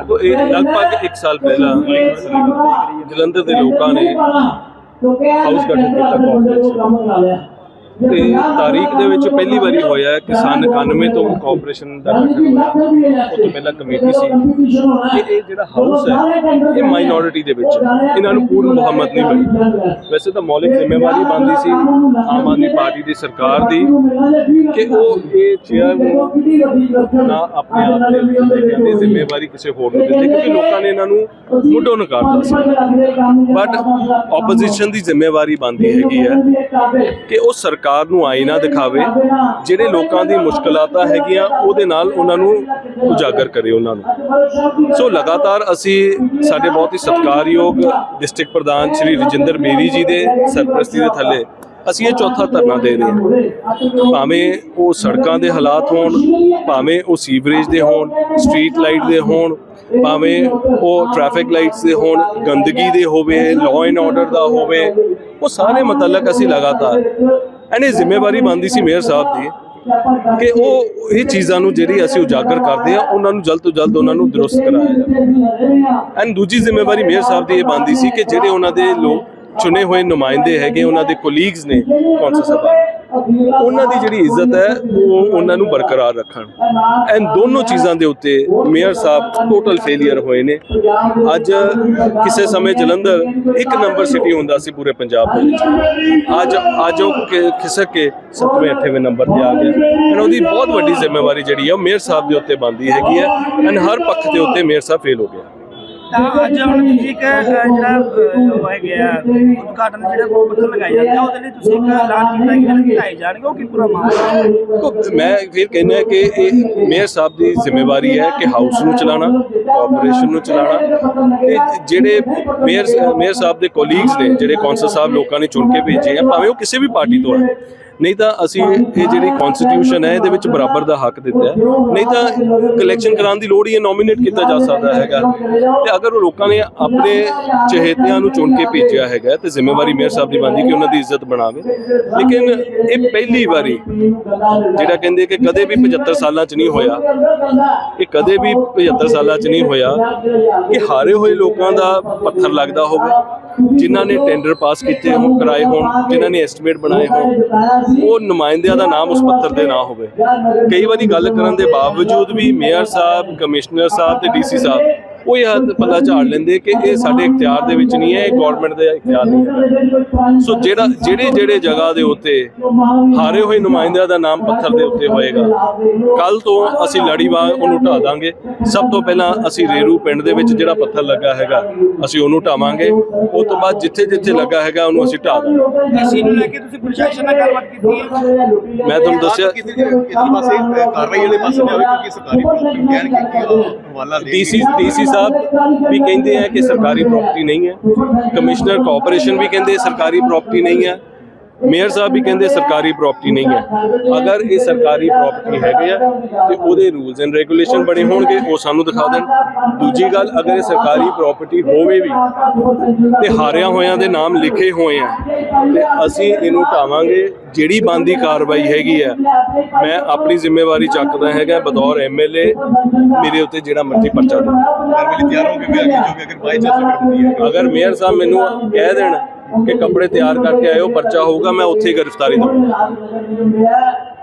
ਉਹ ਇਹ ਲਗਭਗ 1 ਸਾਲ ਪਹਿਲਾਂ ਜਲੰਧਰ ਦੇ ਲੋਕਾਂ ਨੇ ਹਾਊਸ ਗਠਨ ਕੀਤਾ ਕਾਂਗਰਸ ਤੇ ਤਾਰੀਖ ਦੇ ਵਿੱਚ ਪਹਿਲੀ ਵਾਰੀ ਹੋਇਆ ਹੈ ਕਿ ਸਨ 91 ਤੋਂ ਕਾਰਪੋਰੇਸ਼ਨ ਦਾ ਗਠਨ ਹੋਇਆ ਤੋਂ ਪਹਿਲਾਂ ਕਮੇਟੀ ਸੀ। ਕਿ ਇਹ ਜਿਹੜਾ ਹਾਊਸ ਹੈ ਇਹ ਮਾਈਨੋਰਿਟੀ ਦੇ ਵਿੱਚ। ਇਹਨਾਂ ਨੂੰ ਪੂਰਨ ਮੁਹੰਮਦ ਨਹੀਂ ਮਿਲੀ ਵੈਸੇ ਤਾਂ ਮੌਲਿਕ ਜ਼ਿੰਮੇਵਾਰੀ ਬਣਦੀ ਸੀ ਆਮ ਆਦਮੀ ਪਾਰਟੀ ਦੀ ਸਰਕਾਰ ਦੀ ਕਿ ਉਹ ਇਹ ਚੇਅਰ ਨੂੰ ਨਾ ਆਪਣੇ ਆਪ ਕੇ ਜ਼ਿੰਮੇਵਾਰੀ ਕਿਸੇ ਹੋਰ ਨੂੰ ਦਿੱਤੇ ਕਿਉਂਕਿ ਲੋਕਾਂ ਨੇ ਇਹਨਾਂ ਨੂੰ ਮੁੱਢੋਂ ਨਕਾਰਤਾ ਸੀ। ਬਟ ਆਪੋਜੀਸ਼ਨ ਦੀ ਜ਼ਿੰਮੇਵਾਰੀ ਬਣਦੀ ਹੈਗੀ ਹੈ। ਕਿ ਉਹ ਸਰਕਾਰ ਨੂੰ ਆਈਨਾ ਦਿਖਾਵੇ, ਜਿਹੜੇ ਲੋਕਾਂ ਦੀ ਮੁਸ਼ਕਲਾਤਾਂ ਹੈਗੀਆਂ, ਉਹਦੇ ਨਾਲ ਉਹਨਾਂ ਨੂੰ ਉਜਾਗਰ ਕਰੇ ਉਹਨਾਂ ਨੂੰ। ਸੋ ਲਗਾਤਾਰ ਅਸੀਂ ਸਾਡੇ ਬਹੁਤ ਹੀ ਸਤਿਕਾਰਯੋਗ ਡਿਸਟ੍ਰਿਕਟ ਪ੍ਰਧਾਨ ਸ਼੍ਰੀ ਰਜਿੰਦਰ ਮੇਰੀ ਜੀ ਦੇ ਸਰਪ੍ਰਸਤੀ ਦੇ ਥੱਲੇ, ਅਸੀਂ ਇਹ ਚੌਥਾ ਧਰਨਾ ਦੇ ਰਹੇ ਹਾਂ। ਭਾਵੇਂ ਉਹ ਸੜਕਾਂ ਦੇ ਹਾਲਾਤ ਹੋਣ, ਭਾਵੇਂ ਉਹ ਸੀਵਰੇਜ ਦੇ ਹੋਣ, ਸਟਰੀਟ ਲਾਈਟ ਦੇ ਹੋਣ, ਭਾਵੇਂ ਉਹ ਟ੍ਰੈਫਿਕ ਲਾਈਟਸ ਦੇ ਹੋਣ, ਗੰਦਗੀ ਦੇ ਹੋਵੇ ਲਾਅ ਐਂਡ ਆਰਡਰ ਦਾ ਹੋਵੇ, ਉਹ ਸਾਰੇ ਮੁਤਲਕ ਅਸੀਂ ਲਗਾਤਾਰ ਐਂਡ ਇਹ ਜ਼ਿੰਮੇਵਾਰੀ ਬਣਦੀ ਸੀ ਮੇਅਰ ਸਾਹਿਬ ਦੀ ਕਿ ਉਹ ਇਹ ਚੀਜ਼ਾਂ ਨੂੰ ਜਿਹੜੀ ਅਸੀਂ ਉਜਾਗਰ ਕਰਦੇ ਆ ਉਹਨਾਂ ਨੂੰ ਜਲਦ ਤੋਂ ਜਲਦ ਉਹਨਾਂ ਨੂੰ ਦਰੁਸਤ ਕਰਾਇਆ ਜਾਵੇ। ਐਂਡ ਦੂਜੀ ਜ਼ਿੰਮੇਵਾਰੀ ਮੇਅਰ ਸਾਹਿਬ ਦੀ ਇਹ ਬਣਦੀ ਸੀ ਕਿ ਜਿਹੜੇ ਉਹਨਾਂ ਦੇ ਲੋਕ ਚੁਣੇ ਹੋਏ ਨੁਮਾਇੰਦੇ ਹੈਗੇ, ਉਹਨਾਂ ਦੇ ਕੋਲੀਗਸ ਨੇ ਕੌਂਸਲ ਸਭਾ ਉਹਨਾਂ ਦੀ ਜਿਹੜੀ ਇੱਜ਼ਤ ਹੈ, ਉਹ ਉਹਨਾਂ ਨੂੰ ਬਰਕਰਾਰ ਰੱਖਣ। ਐਨ ਦੋਨੋਂ ਚੀਜ਼ਾਂ ਦੇ ਉੱਤੇ ਮੇਅਰ ਸਾਹਿਬ ਟੋਟਲ ਫੇਲਿਅਰ ਹੋਏ ਨੇ। ਅੱਜ ਕਿਸੇ ਸਮੇਂ ਜਲੰਧਰ ਇੱਕ ਨੰਬਰ ਸਿਟੀ ਹੁੰਦਾ ਸੀ ਪੂਰੇ ਪੰਜਾਬ ਦੇ ਵਿੱਚ। ਅੱਜ ਅੱਜ ਉਹ ਖਿਸਕ ਕੇ 7ਵੇਂ 8ਵੇਂ ਨੰਬਰ ਤੇ ਆ ਗਿਆ। ਐਨ ਉਹਦੀ ਬਹੁਤ ਵੱਡੀ ਜ਼ਿੰਮੇਵਾਰੀ ਜਿਹੜੀ ਹੈ ਉਹ ਮੇਅਰ ਸਾਹਿਬ ਦੇ ਉੱਤੇ ਬਣਦੀ ਹੈਗੀ ਹੈ। ਐਨ ਹਰ ਪੱਖ ਦੇ ਉੱਤੇ ਮੇਅਰ ਸਾਹਿਬ ਫੇਲ ਹੋ ਗਿਆ। ਤਾਂ ਅੱਜ ਹੁਣ ਤੁਸੀਂ ਇੱਕ ਜਿਹੜਾ ਹੋਇਆ ਗਿਆ ਉਦਘਾਟਨ ਜਿਹੜਾ ਪੱਥਰ ਲਗਾਏ ਜਾਂਦੇ ਉਹਦੇ ਲਈ ਤੁਸੀਂ ਇੱਕ ਐਲਾਨ ਕੀਤਾ ਕਿ ਜਿਹੜੇ ਢਾਏ ਜਾਣਗੇ, ਉਹ ਕੀ ਪੂਰਾ ਮਾਮਲਾ ਮੈਂ ਫਿਰ ਕਹਿੰਦਾ ਕਿ ਇਹ ਮੇਅਰ ਸਾਹਿਬ ਦੀ ਜ਼ਿੰਮੇਵਾਰੀ ਹੈ ਕਿ ਹਾਊਸ ਨੂੰ ਚਲਾਉਣਾ ਕਾਰਪੋਰੇਸ਼ਨ ਨੂੰ ਚਲਾਉਣਾ। ਤੇ ਜਿਹੜੇ ਮੇਅਰ ਮੇਅਰ ਸਾਹਿਬ ਦੇ ਕੋਲੀਗਸ ਨੇ, ਜਿਹੜੇ ਕੌਂਸਲ ਸਾਹਿਬ ਲੋਕਾਂ ਨੇ ਚੁਣ ਕੇ ਭੇਜੇ ਆ, ਭਾਵੇਂ ਉਹ ਕਿਸੇ ਵੀ ਪਾਰਟੀ ਤੋਂ ਹੈ ਨਹੀਂ ਤਾਂ ਅਸੀਂ ਇਹ ਜਿਹੜੀ ਕਨਸਟੀਟਿਊਸ਼ਨ ਹੈ, ਇਹਦੇ ਵਿੱਚ ਬਰਾਬਰ ਦਾ ਹੱਕ ਦਿੱਤਾ ਹੈ। ਨਹੀਂ ਤਾਂ ਕਲੈਕਸ਼ਨ ਕਰਾਉਣ ਦੀ ਲੋੜ ਹੀ ਹੈ ਨੋਮੀਨੇਟ ਕੀਤਾ ਜਾ ਸਕਦਾ ਹੈਗਾ। ਤੇ ਅਗਰ ਉਹ ਲੋਕਾਂ ਨੇ ਆਪਣੇ ਚਹੇਤਿਆਂ ਨੂੰ ਚੁਣ ਕੇ ਭੇਜਿਆ ਹੈਗਾ, ਤੇ ਜ਼ਿੰਮੇਵਾਰੀ ਮੇਅਰ ਸਾਹਿਬ ਦੀ ਬਣਦੀ ਕਿ ਉਹਨਾਂ ਦੀ ਇੱਜ਼ਤ ਬਣਾਵੇ। ਲੇਕਿਨ ਇਹ ਪਹਿਲੀ ਵਾਰੀ ਜਿਹੜਾ ਕਹਿੰਦੇ ਕਿ ਕਦੇ ਵੀ 75 ਸਾਲਾਂ 'ਚ ਨਹੀਂ ਹੋਇਆ, ਇਹ ਕਦੇ ਵੀ 75 ਸਾਲਾਂ 'ਚ ਨਹੀਂ ਹੋਇਆ ਕਿ ਹਾਰੇ ਹੋਏ ਲੋਕਾਂ ਦਾ ਪੱਥਰ ਲੱਗਦਾ ਹੋਵੇ। ਜਿਨ੍ਹਾਂ ਨੇ ਟੈਂਡਰ ਪਾਸ ਕੀਤੇ ਹੋਣ, ਕਰਾਏ ਹੋਣ, ਜਿਨ੍ਹਾਂ ਨੇ ਐਸਟੀਮੇਟ ਬਣਾਏ ਹੋਣ, ਉਹ ਨੁਮਾਇੰਦਿਆਂ ਦਾ ਨਾਮ ਉਸ ਪੱਥਰ ਦੇ ਨਾ ਹੋਵੇ। ਕਈ ਵਾਰੀ ਗੱਲ ਕਰਨ ਦੇ ਬਾਵਜੂਦ ਵੀ ਮੇਅਰ ਸਾਹਿਬ, ਕਮਿਸ਼ਨਰ ਸਾਹਿਬ ਤੇ ਡੀਸੀ ਸਾਹਿਬ ਉਹ ਇਹ ਹੱਥ ਪੱਲਾ ਝਾੜ ਲੈਂਦੇ ਕਿ ਇਹ ਸਾਡੇ ਇਖਤਿਆਰ ਦੇ ਵਿੱਚ ਨਹੀਂ ਹੈ ਇਹ ਗਵਰਨਮੈਂਟ ਦੇ ਇਖਤਿਆਰ ਨਹੀਂ ਹੈ। ਸੋ ਜਿਹੜਾ ਜਿਹੜੇ ਜਿਹੜੇ ਜਗ੍ਹਾ ਦੇ ਉੱਤੇ ਹਾਰੇ ਹੋਏ ਨੁਮਾਇੰਦਿਆਂ ਦਾ ਨਾਮ ਪੱਥਰ ਦੇ ਉੱਤੇ ਹੋਏਗਾ ਕੱਲ ਤੋਂ ਅਸੀਂ ਲੜੀਵਾਰ ਉਹਨੂੰ ਢਾ ਦਾਂਗੇ। ਸਭ ਤੋਂ ਪਹਿਲਾਂ ਅਸੀਂ ਰੇਰੂ ਪਿੰਡ ਦੇ ਵਿੱਚ ਜਿਹੜਾ ਪੱਥਰ ਲੱਗਾ ਹੈਗਾ ਅਸੀਂ ਉਹਨੂੰ ਢਾਵਾਂਗੇ। ਉਸ ਤੋਂ ਬਾਅਦ ਜਿੱਥੇ ਜਿੱਥੇ ਲੱਗਾ ਹੈਗਾ ਉਹਨੂੰ ਅਸੀਂ ਢਾ ਦਾਂਗੇ। ਇਸੇ ਨੂੰ ਲੈ ਕੇ ਤੁਸੀਂ ਪ੍ਰਸ਼ਾਸਨ ਨਾਲ ਗੱਲਬਾਤ ਕੀਤੀ ਹੈ? ਮੈਂ ਤੁਹਾਨੂੰ ਦੱਸਿਆ ਕਿਸੇ ਪਾਸੇ ਕਾਰਵਾਈ ਵਾਲੇ ਪਾਸੇ ਨਾ ਹੋਵੇ ਕਿਉਂਕਿ ਸਰਕਾਰੀ ਕਹਿਣ ਕਿ ਕਿ ਹਵਾਲਾ ਦੇ ਡੀਸੀ ਡੀਸੀ ਸਾਹਿਬ ਵੀ ਕਹਿੰਦੇ ਆ ਕਿ ਸਰਕਾਰੀ ਪ੍ਰਾਪਰਟੀ ਨਹੀਂ ਹੈ। ਕਮਿਸ਼ਨਰ ਕਾਰਪੋਰੇਸ਼ਨ ਵੀ ਕਹਿੰਦੇ ਸਰਕਾਰੀ ਪ੍ਰਾਪਰਟੀ ਨਹੀਂ ਹੈ। ਮੇਅਰ ਸਾਹਿਬ ਵੀ ਕਹਿੰਦੇ ਸਰਕਾਰੀ ਪ੍ਰਾਪਰਟੀ ਨਹੀਂ ਹੈ। ਅਗਰ ਇਹ ਸਰਕਾਰੀ ਪ੍ਰਾਪਰਟੀ ਹੈਗੇ ਆ ਤੇ ਉਹਦੇ ਰੂਲਸ ਐਂਡ ਰੈਗੂਲੇਸ਼ਨ ਬਣੇ ਹੋਣਗੇ ਉਹ ਸਾਨੂੰ ਦਿਖਾ ਦੇਣ। ਦੂਜੀ ਗੱਲ ਅਗਰ ਇਹ ਸਰਕਾਰੀ ਪ੍ਰਾਪਰਟੀ ਹੋਵੇ ਵੀ ਤੇ ਹਾਰਿਆਂ ਹੋਇਆਂ ਦੇ ਨਾਮ ਲਿਖੇ ਹੋਏ ਆ ਤੇ ਅਸੀਂ ਇਹਨੂੰ ਢਾਵਾਂਗੇ। ਜਿਹੜੀ ਬੰਦੀ ਕਾਰਵਾਈ ਹੈਗੀ ਆ ਮੈਂ ਆਪਣੀ ਜ਼ਿੰਮੇਵਾਰੀ ਚੱਕਦਾ ਹੈਗਾ ਬਤੌਰ ਐਮਐਲਏ ਮੇਰੇ ਉੱਤੇ ਜਿਹੜਾ ਮਰਜ਼ੀ ਪਰਚਾ ਦੇ ਕਾਰਵਾਈ ਲਈ ਤਿਆਰ ਹੋਗੇ ਵੀ ਅੱਗੇ ਜੋ ਵੀ ਅਗਰ ਬਾਈ ਚਾਂਸ ਅਗਰ ਹੁੰਦੀ ਹੈ। ਅਗਰ ਮੇਅਰ ਸਾਹਿਬ ਮੈਨੂੰ ਕਹਿ ਦੇਣ ਕਿ ਕੱਪੜੇ ਤਿਆਰ ਕਰਕੇ ਆਇਓ ਪਰਚਾ ਹੋਊਗਾ ਮੈਂ ਉੱਥੇ ਹੀ ਗ੍ਰਿਫਤਾਰੀ ਦਊਂਗਾ।